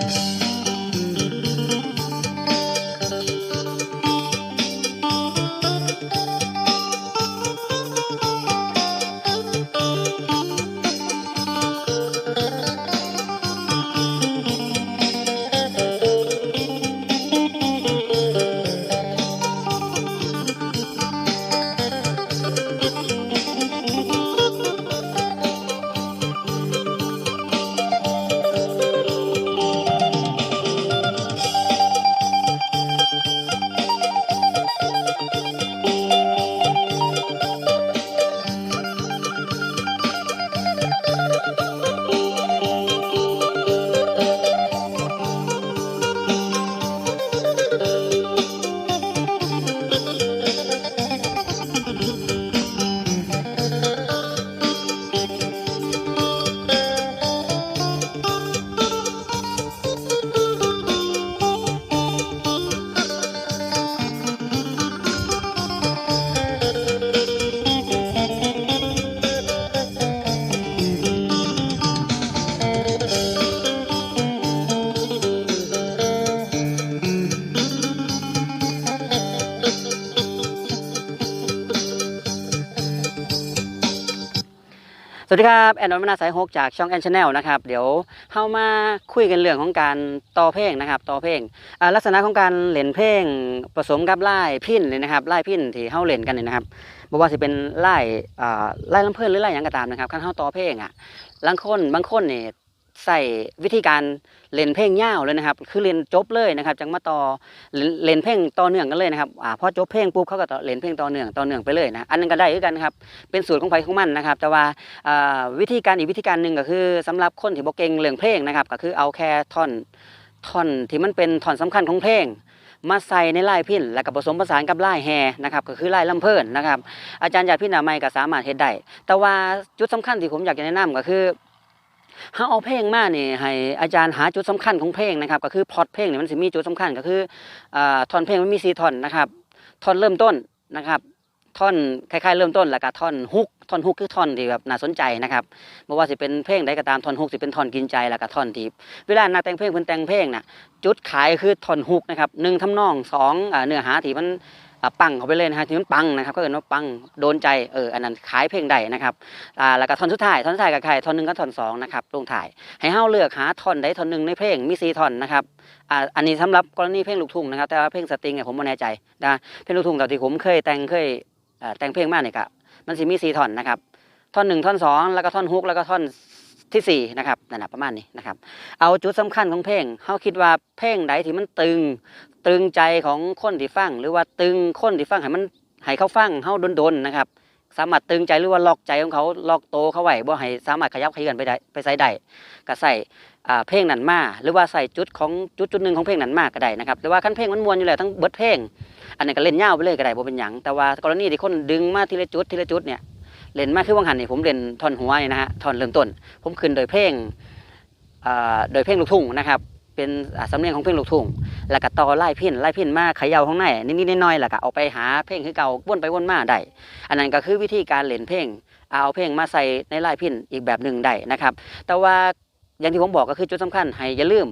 peace. วัสดีครับ แอนนนท์มนาสายฮกจากช่องแอนชาแนลนะครับ เดี๋ยวเข้ามาคุยกันเรื่องของการต่อเพลงนะครับต่อเพลงลักษณะของการเล่นเพลงผสมกับไล่พินเลยนะครับไล่พินที่เข้าเล่นกันเนี่ยนะครับบ่ว่าจะเป็นไล่ไล่ลำเพลินหรือไล่หยังก็ตามนะครับขั้นเข้าต่อเพลงอะบางคนบางคนเนี่ย ใส่วิธีการเล่นเพลงยาวเลยนะครับ คือเล่นจบเลยนะครับ จังมาต่อเล่นเล่นเพลงต่อเนื่องกันเลยนะครับอ่าพอจบเพลงปุ๊บเขาก็ต่อเล่นเพลงต่อเนื่องต่อเนื่องไปเลยนะอันนั้นก็ได้คือกันครับเป็นสูตรของไผของมันนะครับ แต่ว่าอ่าวิธีการอีกวิธีการหนึ่งก็คือสำหรับคนที่บ่เก่งเรื่องเพลงนะครับ ก็คือเอาแค่ท่อนท่อนที่มันเป็นท่อนสำคัญของเพลงมาใส่ในลายพินแล้วก็ผสมผสานกับลายแฮนะครับก็คือลายลำเพิ่นนะครับอาจารย์ยาดพินามัยก็สามารถเฮ็ดได้แต่ว่าจุดสำคัญที่ผมอยากจะแนะนำก็คือ เฮาเอาเพลงมาเนี่ยให้อาจารย์หาจุดสำคัญของเพลงนะครับก็คือพอตเพลงเนี่ยมันสิมีจุดสำคัญก็คืออ่าท่อนเพลงมันมี4ท่อนนะครับท่อนเริ่มต้นนะครับท่อนคล้ายๆเริ่มต้นแล้วก็ท่อนฮุกท่อนฮุกคือท่อนที่แบบน่าสนใจนะครับไม่ว่าสิเป็นเพลงใดก็ตามท่อนฮุกสิเป็นท่อนกินใจแล้วก็ท่อนที่เวลานักแต่งเพลงเพิ่นแต่งเพลงน่ะจุดขายคือท่อนฮุกนะครับหนึ่งทำนองสองเนื้อหาที่มัน ปังเขาไปเลยนะฮะที่มันปังนะครับก็เอินว่าปังโดนใจเอออันนั้นขายเพลงใดนะครับอ่าแล้วก็ท่อนสุดท้ายท่อนสุดท้ายกับใครท่อนหนึ่งกับท่อนสองนะครับลงถ่ายให้เฮาเลือกหาท่อนใดท่อนหนึ่งในเพลงมีสีท่อนนะครับอ่าอันนี้สำหรับกรณีเพลงลูกทุ่งนะครับแต่ว่าเพลงสตริงเนี่ยผมไม่แน่ใจนะเพลงลูกทุ่งแต่ที่ผมเคยแต่งเคยอ่อแต่งเพลงมากเนี่ยก็มันสิมีสีท่อนนะครับท่อนหนึ่งท่อนสองแล้วก็ท่อนฮุกแล้วก็ท่อน ที่สี่นะครับนั่นแหะประมาณนี้นะครับ เอาจุดสำคัญของเพลงเขาคิดว่าเพลงใดที่มันตึง ตึงใจของคนที่ฟัง หรือว่าตึงคนที่ฟังให้มันให้เขาฟังเขาโดนๆนะครับ สามารถตึงใจหรือว่าล็อกใจของเขาล็อกโตเขาไหวบ่ให้สามารถขยับขยื่นไปได้ไปใส่ได้ก็ใส่เพลงนั้นมาหรือว่าใส่จุดของจุดจุดหนึ่งของเพลงนั้นมาก็ได้นะครับหรือว่าขั้นเพลงมันมวนอยู่แล้วทั้งเบิดเพลง อันนี้นก็เล่นยาวไปเลยก็ได้บ่เป็นหยังแต่ว่ากรณีที่คนดึงมาทีละจุดทีละจุดเนี่ย เล่นมาคือวังหันนี่ผมเล่นท่อนหัวนี่นะฮะท่อนเริ่มต้น ผมขึ้นโดยเพลงโดยเพลงลูกทุ่งนะครับ เป็นสำเนียงของเพลงลูกทุ่งแล้วก็ต่อไล่พินไล่พินมาขย่าข้างในนิดๆน้อยๆแล้วก็เอาไปหาเพลงคือเก่าวนไปวนมาได้อันนั้นก็คือวิธีการเล่นเพลงเอาเพลงมาใส่ในไล่พินอีกแบบหนึ่งได้นะครับ แต่ว่าอย่างที่ผมบอกก็คือจุดสำคัญให้อย่าลืม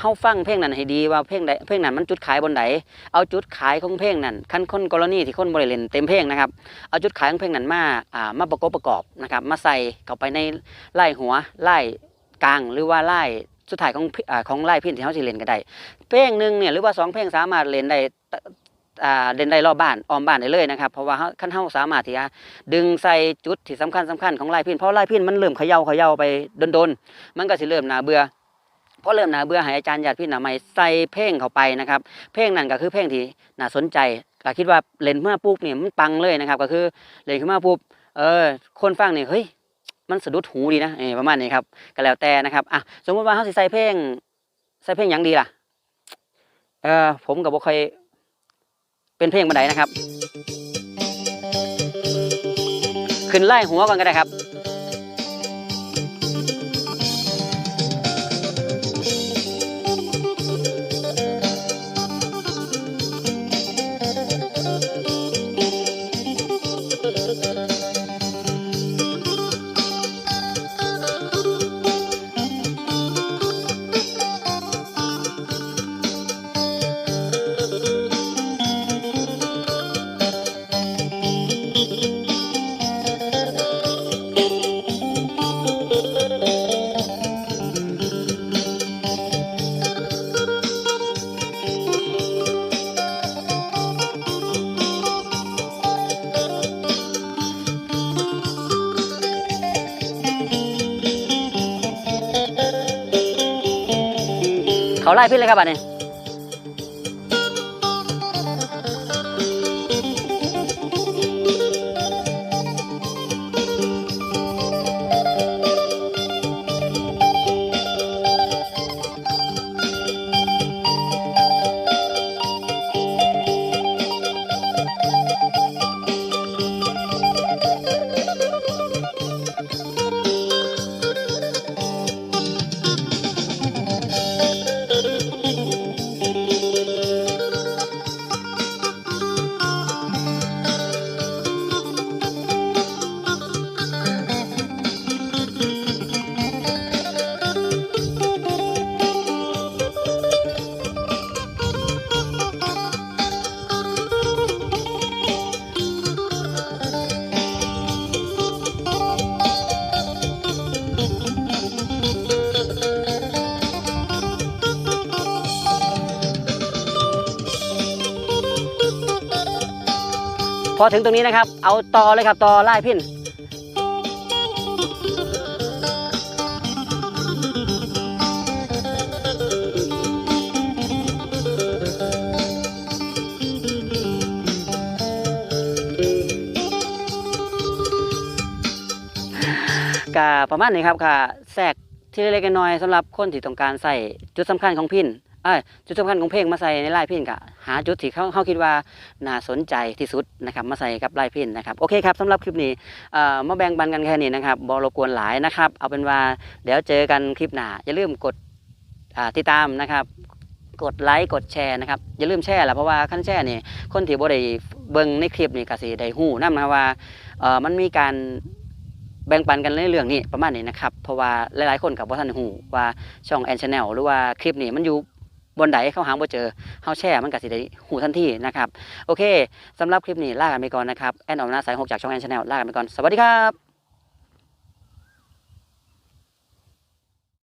เฮาฟังเพลงนั้นให้ดีว่าเพลงใดเพลงนั้นมันจุดขายบนไหนเอาจุดขายของเพลงนั้นขั้นคนกรณีที่คนบริเลนเต็มเพลงนะครับเอาจุดขายของเพลงนั้นมาอ่ามาประกอบประกอบนะครับมาใส่เข้าไปในไล่หัวไล่กลางหรือว่าไล่สุดท้ายของอ่าของไล่พินที่เขาสิเล่นก็ได้ เพลงหนึ่งเนี่ยหรือว่าสองเพลงสามารถเล่นได้ตอ่าเล่นได้รอบบ้านออมบ้านได้เลยนะครับเพราะว่าขั้นเฮาสามารถที่จะดึงใส่จุดที่สำคัญสำคัญของไล่พินเพราะไล่พินมันเริ่มเขย่าเขย่าไปโดนๆมันก็สิเริ่มนาเบื่อ พอเริ่มน่าเบื่อให้อาจารย์หยาดพินน่ะใหม่ใส่เพลงเข้าไปนะครับ เพลงนั้นก็คือเพลงที่น่าสนใจก็คิดว่าเล่นเมื่อปุ๊บเนี่ยมันปังเลยนะครับ ก็คือเล่นขึ้นมาปุ๊บเออคนฟังเนี่ยเฮ้ยมันสะดุดหูดีนะเออประมาณนี้ครับก็แล้วแต่นะครับอะสมมติว่าเขาใส่เพลงใส่เพลงหยังดีล่ะเออผมกับบ่ค่อยเป็นเพลงบันไดนะครับ ขึ้นไล่หัวก่อนก็ได้ครับ เขาไล่พิษเลยครับบัดนี้ พอถึงตรงนี้นะครับ เอาต่อเลยครับต่อไล่พินกะประมาณนี้ครับค่ะแทรกที่เล็กๆน้อยๆสำหรับคนที่ต้องการใส่จุดสำคัญของพิน อจุดสำคัญของเพลงมาใส่ในลายพินกะหาจุดที่เขาเขาคิดว่าน่าสนใจที่สุดนะครับมาใส่กับลายพินนะครับโอเคครับสำหรับคลิปนี้เอ่อมาแบ่งปันกันแค่นี้นะครับบอรบกวนหลายนะครับ เอาเป็นว่าเดี๋ยวเจอกันคลิปหน้าอย่าลืมกดติดตามนะครับกดไลค์กดแชร์นะครับอย่าลืมแชร์ละเพราะว่าขั้นแชร์นี่คนที่บ่ได้เบิ่งในคลิปนี่ก็สิได้ฮู้นำนะว่าเอ่อมันมีการแบ่งปันกันในเรื่องนี้ประมาณนี้นะครับเพราะว่าหลายๆคนกับว่าท่านหูว่าช่องแอนชแนลหรือว่าคลิปนี้มันอยู่ บนใดเขาหาบ่เจอเฮาแช่มันก็สิได้หูทันทีนะครับโอเคสำหรับคลิปนี้ลากันไปก่อนนะครับแอนออกหน้าสายหกจากช่องแอนชาแนลลากันไปก่อนสวัสดีครับ